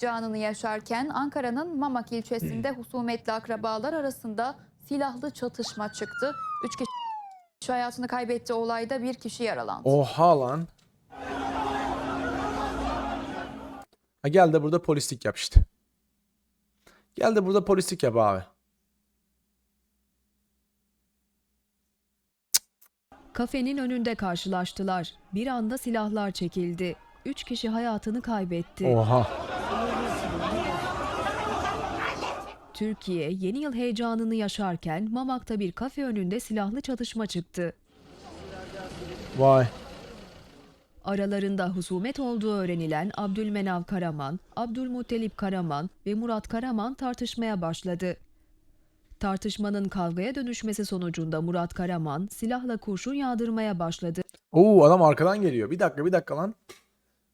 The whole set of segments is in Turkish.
Canını yaşarken Ankara'nın Mamak ilçesinde husumetli akrabalar arasında silahlı çatışma çıktı. Üç kişi hayatını kaybetti olayda bir kişi yaralandı. Oha lan. Ha gel de burada polislik yap işte. Gel de burada polislik yap abi. Kafenin önünde karşılaştılar. Bir anda silahlar çekildi. Üç kişi hayatını kaybetti. Oha. Türkiye yeni yıl heyecanını yaşarken Mamak'ta bir kafe önünde silahlı çatışma çıktı. Vay. Aralarında husumet olduğu öğrenilen Abdülmenav Karaman, Abdülmuttalip Karaman ve Murat Karaman tartışmaya başladı. Tartışmanın kavgaya dönüşmesi sonucunda Murat Karaman silahla kurşun yağdırmaya başladı. Oo adam arkadan geliyor. Bir dakika bir dakika lan.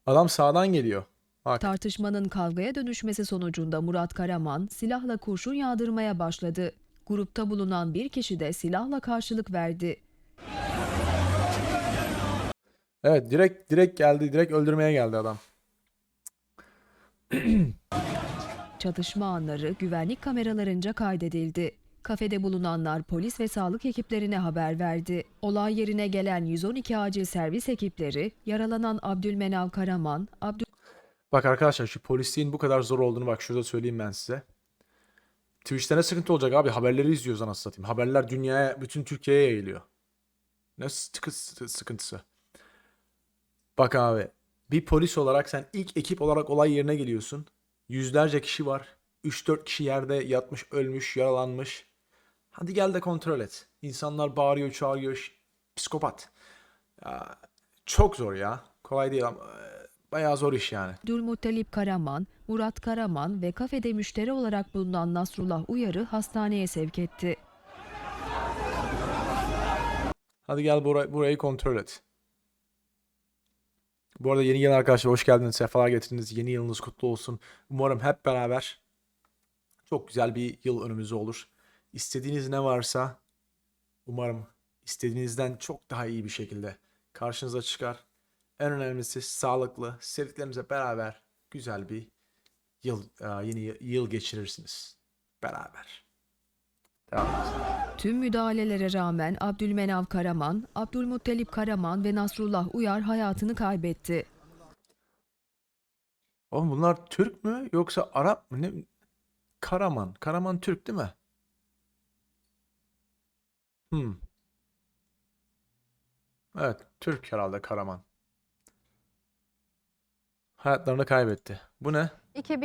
Adam sağdan geliyor. Bak. Tartışmanın kavgaya dönüşmesi sonucunda Murat Karaman silahla kurşun yağdırmaya başladı. Grupta bulunan bir kişi de silahla karşılık verdi. Evet direkt direkt geldi. Direkt öldürmeye geldi adam. Çatışma anları güvenlik kameralarınca kaydedildi. Kafede bulunanlar polis ve sağlık ekiplerine haber verdi. Olay yerine gelen 112 acil servis ekipleri yaralanan Abdülmenav Karaman, Abdül Bak arkadaşlar şu polisliğin bu kadar zor olduğunu bak şurada söyleyeyim ben size. Twitch'te ne sıkıntı olacak abi? Haberleri izliyoruz anasını satayım. Haberler dünyaya, bütün Türkiye'ye yayılıyor. Ne sıkı- sı- sıkıntısı. Bak abi. Bir polis olarak sen ilk ekip olarak olay yerine geliyorsun. Yüzlerce kişi var. 3-4 kişi yerde yatmış, ölmüş, yaralanmış. Hadi gel de kontrol et. İnsanlar bağırıyor, çağırıyor. Psikopat. Ya, çok zor ya. Kolay değil ama bayağı zor iş yani. Abdülmuttalip Karaman, Murat Karaman ve kafede müşteri olarak bulunan Nasrullah Uyar'ı hastaneye sevk etti. Hadi gel burayı, burayı kontrol et. Bu arada yeni gelen arkadaşlar hoş geldiniz. Sefalar getirdiniz. Yeni yılınız kutlu olsun. Umarım hep beraber çok güzel bir yıl önümüzde olur. İstediğiniz ne varsa umarım istediğinizden çok daha iyi bir şekilde karşınıza çıkar. En önemlisi sağlıklı, sevdiklerinize beraber güzel bir yıl e, yeni yıl geçirirsiniz. Beraber. Devam. Tüm müdahalelere rağmen Abdülmenav Karaman, Abdülmuttalip Karaman ve Nasrullah Uyar hayatını kaybetti. Oğlum bunlar Türk mü yoksa Arap mı? Ne? Karaman. Karaman Türk değil mi? Hmm. Evet, Türk herhalde Karaman. Hayatlarını kaybetti. Bu ne? 2000